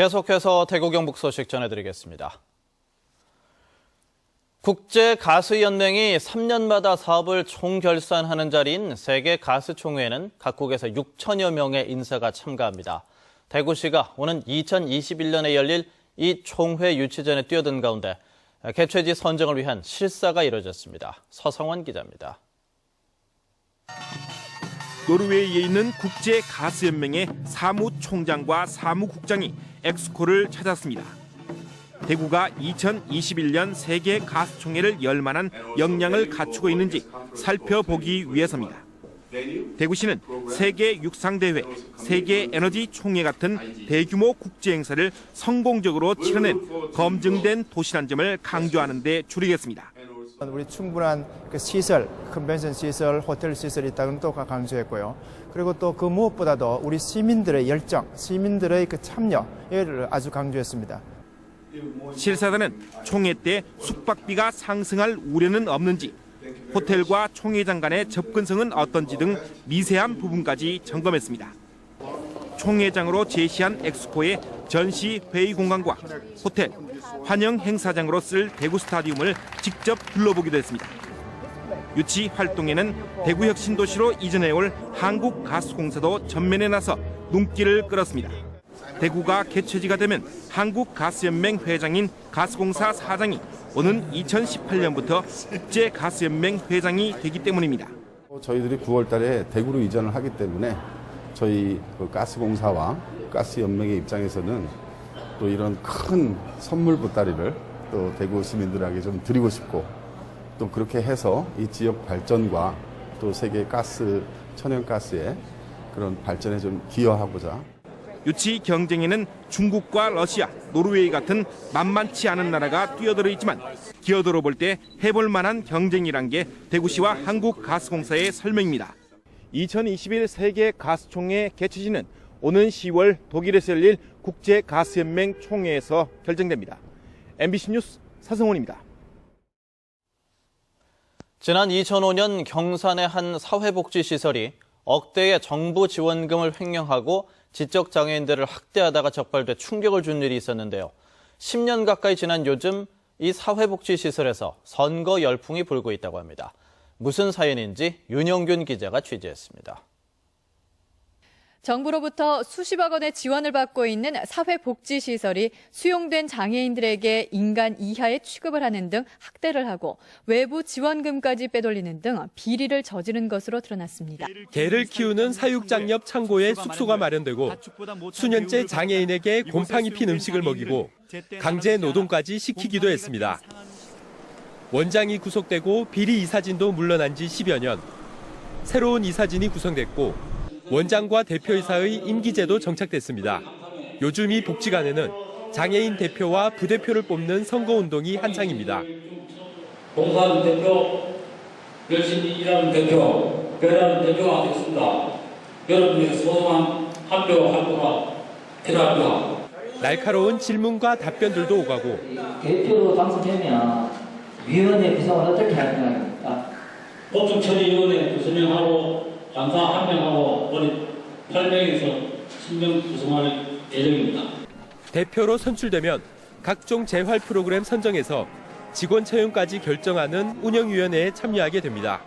계속해서 대구 경북 소식 전해드리겠습니다. 국제가스연맹이 3년마다 사업을 총결산하는 자리인 세계가스총회에는 각국에서 6천여 명의 인사가 참가합니다. 대구시가 오는 2021년에 열릴 이 총회 유치전에 뛰어든 가운데 개최지 선정을 위한 실사가 이뤄졌습니다. 서성원 기자입니다. 노르웨이에 있는 국제 가스 연맹의 사무총장과 사무국장이 엑스코를 찾았습니다. 대구가 2021년 세계 가스 총회를 열 만한 역량을 갖추고 있는지 살펴보기 위해서입니다. 대구시는 세계 육상대회, 세계 에너지 총회 같은 대규모 국제 행사를 성공적으로 치러낸 검증된 도시란 점을 강조하는 데 줄이겠습니다. 우리 충분한 그 시설, 컨벤션 시설, 호텔 시설이 있다는 또 강조했고요. 그리고 또 그 무엇보다도 우리 시민들의 열정, 시민들의 그 참여를 아주 강조했습니다. 실사단은 총회 때 숙박비가 상승할 우려는 없는지, 호텔과 총회장 간의 접근성은 어떤지 등 미세한 부분까지 점검했습니다. 총회장으로 제시한 엑스코의 전시 회의 공간과 호텔, 환영 행사장으로 쓸 대구 스타디움을 직접 둘러보기도 했습니다. 유치 활동에는 대구 혁 신도시로 이전해올 한국가스공사도 전면에 나서 눈길을 끌었습니다. 대구가 개최지가 되면 한국가스연맹 회장인 가스공사 사장이 오는 2018년부터 국제가스연맹 회장이 되기 때문입니다. 저희들이 9월 달에 대구로 이전을 하기 때문에 저희 그 가스공사와 가스 연맹의 입장에서는 또 이런 큰 선물 보따리를 또 대구 시민들에게 좀 드리고 싶고 또 그렇게 해서 이 지역 발전과 또 세계 가스, 천연가스의 그런 발전에 좀 기여하고자 유치 경쟁에는 중국과 러시아, 노르웨이 같은 만만치 않은 나라가 뛰어들어 있지만 기어들어 볼 때 해볼 만한 경쟁이란 게 대구시와 한국가스공사의 설명입니다. 2021 세계 가스총회 개최지는 오는 10월 독일에서 열릴 국제 가스연맹 총회에서 결정됩니다. MBC 뉴스 사성훈입니다. 지난 2005년 경산의 한 사회복지시설이 억대의 정부 지원금을 횡령하고 지적장애인들을 학대하다가 적발돼 충격을 준 일이 있었는데요. 10년 가까이 지난 요즘 이 사회복지시설에서 선거 열풍이 불고 있다고 합니다. 무슨 사연인지 윤영균 기자가 취재했습니다. 정부로부터 수십억 원의 지원을 받고 있는 사회복지시설이 수용된 장애인들에게 인간 이하의 취급을 하는 등 학대를 하고 외부 지원금까지 빼돌리는 등 비리를 저지른 것으로 드러났습니다. 개를 키우는 사육장 옆 창고에 숙소가 마련되고 수년째 장애인에게 곰팡이 핀 음식을 먹이고 강제 노동까지 시키기도 했습니다. 원장이 구속되고 비리 이사진도 물러난 지 10여 년. 새로운 이사진이 구성됐고 원장과 대표이사의 임기제도 정착됐습니다. 요즘 이 복지관에는 장애인 대표와 부대표를 뽑는 선거운동이 한창입니다. 봉사하는 대표, 열심히 일하는 대표, 배라는 대표가 되겠습니다. 여러분의 소중한 한표 한 표가 필요합니다. 날카로운 질문과 답변들도 오가고 대표로 당선되면 위원회 구성을 어떻게 할 생각입니까? 법정 처리위원회 두명하고 감사 한 명하고 우리 8명에서 10명 구성할 예정입니다. 대표로 선출되면 각종 재활 프로그램 선정에서 직원 채용까지 결정하는 운영위원회에 참여하게 됩니다.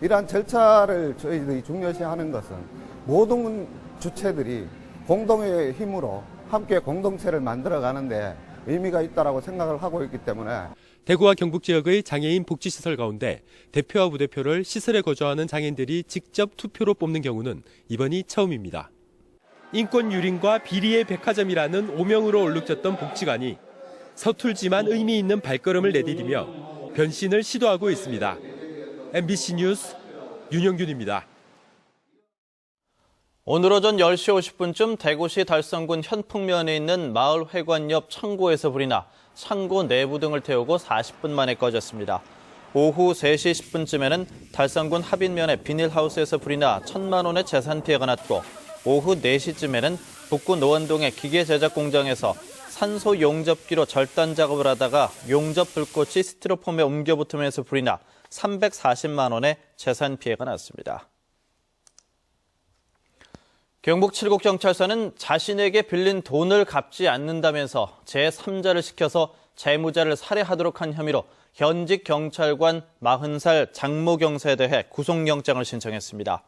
이러한 절차를 저희들이 중요시하는 것은 모든 주체들이 공동의 힘으로 함께 공동체를 만들어 가는데 의미가 있다라고 생각을 하고 있기 때문에 대구와 경북 지역의 장애인 복지시설 가운데 대표와 부대표를 시설에 거주하는 장애인들이 직접 투표로 뽑는 경우는 이번이 처음입니다. 인권 유린과 비리의 백화점이라는 오명으로 얼룩졌던 복지관이 서툴지만 의미 있는 발걸음을 내디디며 변신을 시도하고 있습니다. MBC 뉴스 윤영균입니다. 오늘 오전 10시 50분쯤 대구시 달성군 현풍면에 있는 마을회관 옆 창고에서 불이 나 창고 내부 등을 태우고 40분 만에 꺼졌습니다. 오후 3시 10분쯤에는 달성군 합인면의 비닐하우스에서 불이 나 천만 원의 재산 피해가 났고 오후 4시쯤에는 북구 노원동의 기계 제작 공장에서 산소 용접기로 절단 작업을 하다가 용접 불꽃이 스티로폼에 옮겨 붙으면서 불이 나 340만 원의 재산 피해가 났습니다. 경북 칠곡경찰서는 자신에게 빌린 돈을 갚지 않는다면서 제3자를 시켜서 재무자를 살해하도록 한 혐의로 현직 경찰관 40살 장모 경사에 대해 구속영장을 신청했습니다.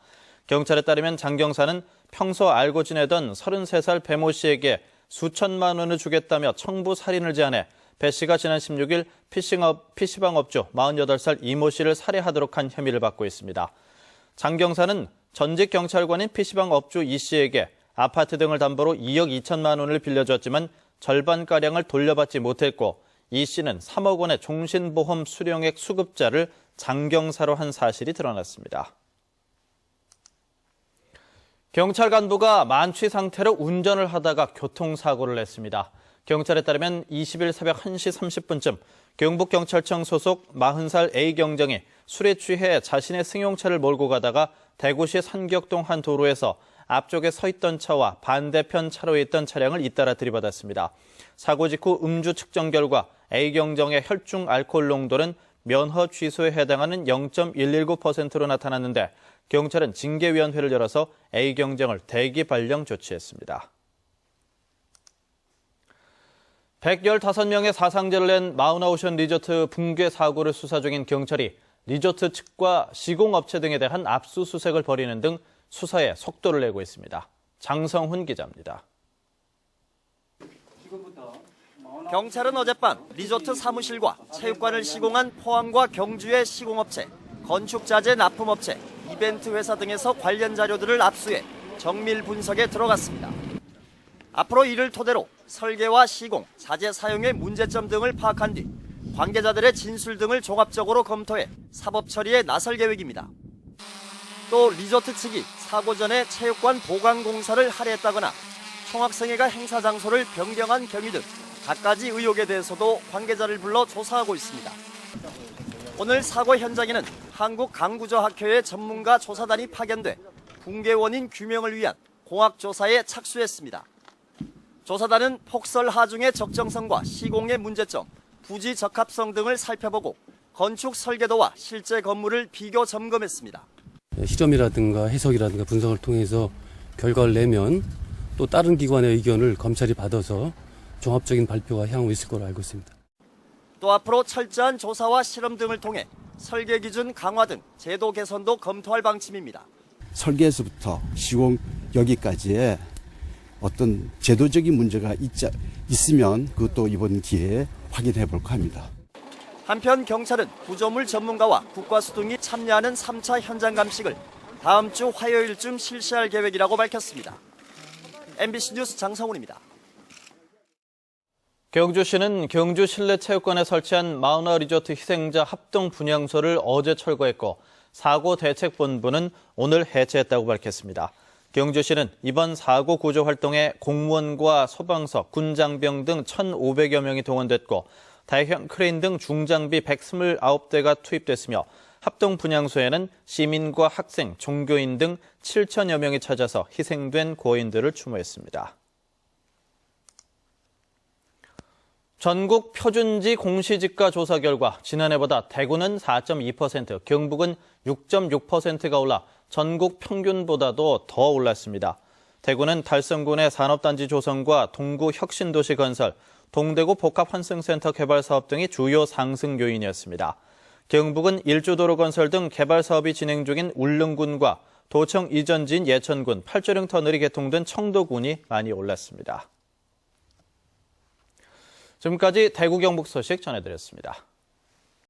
경찰에 따르면 장 경사는 평소 알고 지내던 33살 배모 씨에게 수천만 원을 주겠다며 청부 살인을 제안해 배 씨가 지난 16일 피싱업, PC방 업주 48살 이모 씨를 살해하도록 한 혐의를 받고 있습니다. 장 경사는 전직 경찰관인 PC방 업주 이 씨에게 아파트 등을 담보로 2억 2천만 원을 빌려줬지만 절반가량을 돌려받지 못했고 이 씨는 3억 원의 종신보험 수령액 수급자를 장 경사로 한 사실이 드러났습니다. 경찰 간부가 만취 상태로 운전을 하다가 교통사고를 냈습니다. 경찰에 따르면 20일 새벽 1시 30분쯤 경북경찰청 소속 40살 A 경정이 술에 취해 자신의 승용차를 몰고 가다가 대구시 산격동 한 도로에서 앞쪽에 서 있던 차와 반대편 차로에 있던 차량을 잇따라 들이받았습니다. 사고 직후 음주 측정 결과 A 경정의 혈중 알코올 농도는 면허 취소에 해당하는 0.119%로 나타났는데 경찰은 징계위원회를 열어서 A 경정을 대기 발령 조치했습니다. 115명의 사상자를 낸 마우나오션 리조트 붕괴 사고를 수사 중인 경찰이 리조트 측과 시공업체 등에 대한 압수수색을 벌이는 등 수사에 속도를 내고 있습니다. 장성훈 기자입니다. 경찰은 어젯밤 리조트 사무실과 체육관을 시공한 포항과 경주의 시공업체, 건축자재 납품업체, 이벤트 회사 등에서 관련 자료들을 압수해 정밀 분석에 들어갔습니다. 앞으로 이를 토대로 설계와 시공, 자재 사용의 문제점 등을 파악한 뒤 관계자들의 진술 등을 종합적으로 검토해 사법 처리에 나설 계획입니다. 또 리조트 측이 사고 전에 체육관 보강 공사를 할애했다거나 총학생회가 행사 장소를 변경한 경위 등 갖가지 의혹에 대해서도 관계자를 불러 조사하고 있습니다. 오늘 사고 현장에는 한국강구조학회의 전문가 조사단이 파견돼 붕괴 원인 규명을 위한 공학 조사에 착수했습니다. 조사단은 폭설 하중의 적정성과 시공의 문제점, 부지 적합성 등을 살펴보고 건축 설계도와 실제 건물을 비교 점검했습니다. 실험이라든가 해석이라든가 분석을 통해서 결과를 내면 또 다른 기관의 의견을 검찰이 받아서 종합적인 발표가 향후 있을 거로 알고 있습니다. 또 앞으로 철저한 조사와 실험 등을 통해 설계 기준 강화 등 제도 개선도 검토할 방침입니다. 설계에서부터 시공 여기까지의 어떤 제도적인 문제가 있자, 있으면 그것도 이번 기회에 확인해 볼까 합니다. 한편 경찰은 구조물 전문가와 국과수 등이 참여하는 3차 현장 감식을 다음 주 화요일쯤 실시할 계획이라고 밝혔습니다. MBC 뉴스 장성훈입니다. 경주시는 경주 실내체육관에 설치한 마우나 리조트 희생자 합동 분향소를 어제 철거했고 사고 대책본부는 오늘 해체했다고 밝혔습니다. 경주시는 이번 사고 구조 활동에 공무원과 소방서, 군장병 등 1,500여 명이 동원됐고 대형 크레인 등 중장비 129대가 투입됐으며 합동 분향소에는 시민과 학생, 종교인 등 7천여 명이 찾아서 희생된 고인들을 추모했습니다. 전국 표준지 공시지가 조사 결과 지난해보다 대구는 4.2%, 경북은 6.6%가 올라 전국 평균보다도 더 올랐습니다. 대구는 달성군의 산업단지 조성과 동구 혁신도시 건설, 동대구 복합환승센터 개발 사업 등이 주요 상승 요인이었습니다. 경북은 일주도로 건설 등 개발 사업이 진행 중인 울릉군과 도청 이전지인 예천군, 팔조령 터널이 개통된 청도군이 많이 올랐습니다. 지금까지 대구 경북 소식 전해드렸습니다.